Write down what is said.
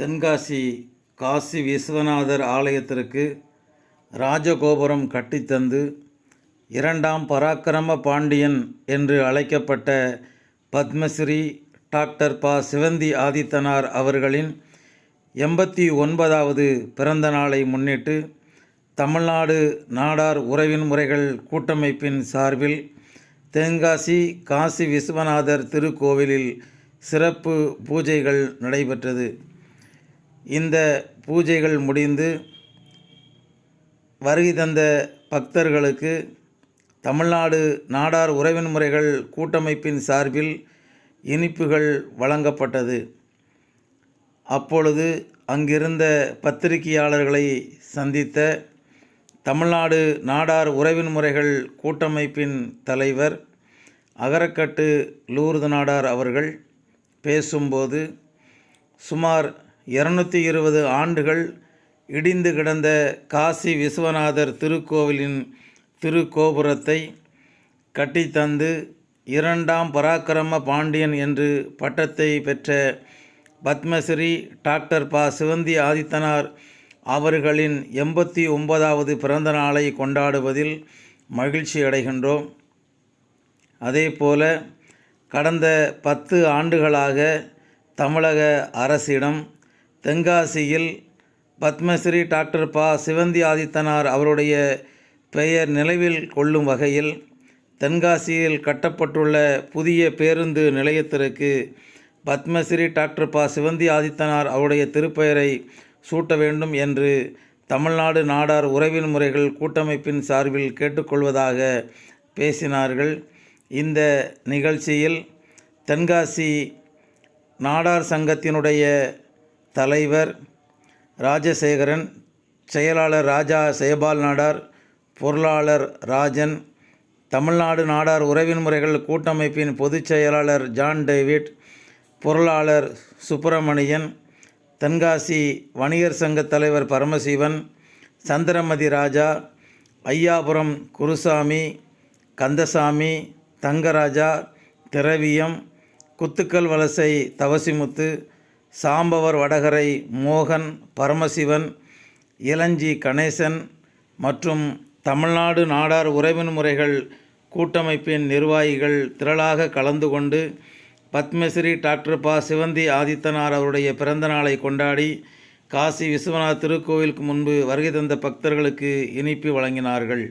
தென்காசி காசி விஸ்வநாதர் ஆலயத்திற்கு ராஜகோபுரம் கட்டித்தந்து இரண்டாம் பராக்கிரம பாண்டியன் என்று அழைக்கப்பட்ட பத்மஸ்ரீ டாக்டர் ப. சிவந்தி ஆதித்தனார் அவர்களின் எண்பத்தி ஒன்பதாவது பிறந்த நாளை முன்னிட்டு தமிழ்நாடு நாடார் உறவின் முறைகள் கூட்டமைப்பின் சார்பில் தென்காசி காசி விஸ்வநாதர் திருக்கோவிலில் சிறப்பு பூஜைகள் நடைபெற்றது. இந்த பூஜைகள் முடிந்து வருகை தந்த பக்தர்களுக்கு தமிழ்நாடு நாடார் உறவின் முறைகள் கூட்டமைப்பின் சார்பில் இனிப்புகள் வழங்கப்பட்டது. அப்பொழுது அங்கிருந்த பத்திரிகையாளர்களை சந்தித்த தமிழ்நாடு நாடார் உறவின் முறைகள் கூட்டமைப்பின் தலைவர் அகரக்கட்டு லூர்து நாடார் அவர்கள் பேசும்போது சுமார் இருநூற்றி இருபது ஆண்டுகள் இடிந்து கிடந்த காசி விஸ்வநாதர் திருக்கோவிலின் திருக்கோபுரத்தை கட்டித்தந்து இரண்டாம் பராக்கிரம பாண்டியன் என்று பட்டத்தை பெற்ற பத்மஸ்ரீ டாக்டர் ப. சிவந்தி ஆதித்தனார் அவர்களின் எண்பத்தி ஒன்பதாவது பிறந்த நாளை கொண்டாடுவதில் மகிழ்ச்சி அடைகின்றோம். அதேபோல கடந்த பத்து ஆண்டுகளாக தமிழக அரசிடம் தென்காசியில் பத்மஸ்ரீ டாக்டர் ப. சிவந்தி ஆதித்தனார் அவருடைய பெயர் நினைவில் கொள்ளும் வகையில் தென்காசியில் கட்டப்பட்டுள்ள புதிய பேருந்து நிலையத்திற்கு பத்மஸ்ரீ டாக்டர் ப. சிவந்தி ஆதித்தனார் அவருடைய திருப்பெயரை சூட்ட வேண்டும் என்று தமிழ்நாடு நாடார் உறவின் முறைகள் கூட்டமைப்பின் சார்பில் கேட்டுக்கொள்வதாக பேசினார்கள். இந்த நிகழ்ச்சியில் தென்காசி நாடார் சங்கத்தினுடைய தலைவர் ராஜசேகரன் செயலாளர் ராஜா செயபால் நாடார் பொருளாளர் ராஜன் தமிழ்நாடு நாடார் உறவின் முறைகள் கூட்டமைப்பின் பொதுச் செயலாளர் ஜான் டேவிட் பொருளாளர் சுப்பிரமணியன் தென்காசி வணிகர் சங்க தலைவர் பரமசிவன் சந்திரமதி ராஜா ஐயாபுரம் குருசாமி கந்தசாமி தங்கராஜா திரவியம் குத்துக்கல் வலசை தவசிமுத்து சாம்பவர் வடகரை மோகன் பரமசிவன் இளஞ்சி கணேசன் மற்றும் தமிழ்நாடு நாடார் உறவின் முறைகள் கூட்டமைப்பின் நிர்வாகிகள் திரளாக கலந்து கொண்டு பத்மஸ்ரீ டாக்டர் ப. சிவந்தி ஆதித்தனார் அவருடைய பிறந்த நாளை கொண்டாடி காசி விஸ்வநாத் திருக்கோவிலுக்கு முன்பு வருகை தந்த பக்தர்களுக்கு இனிப்பு வழங்கினார்கள்.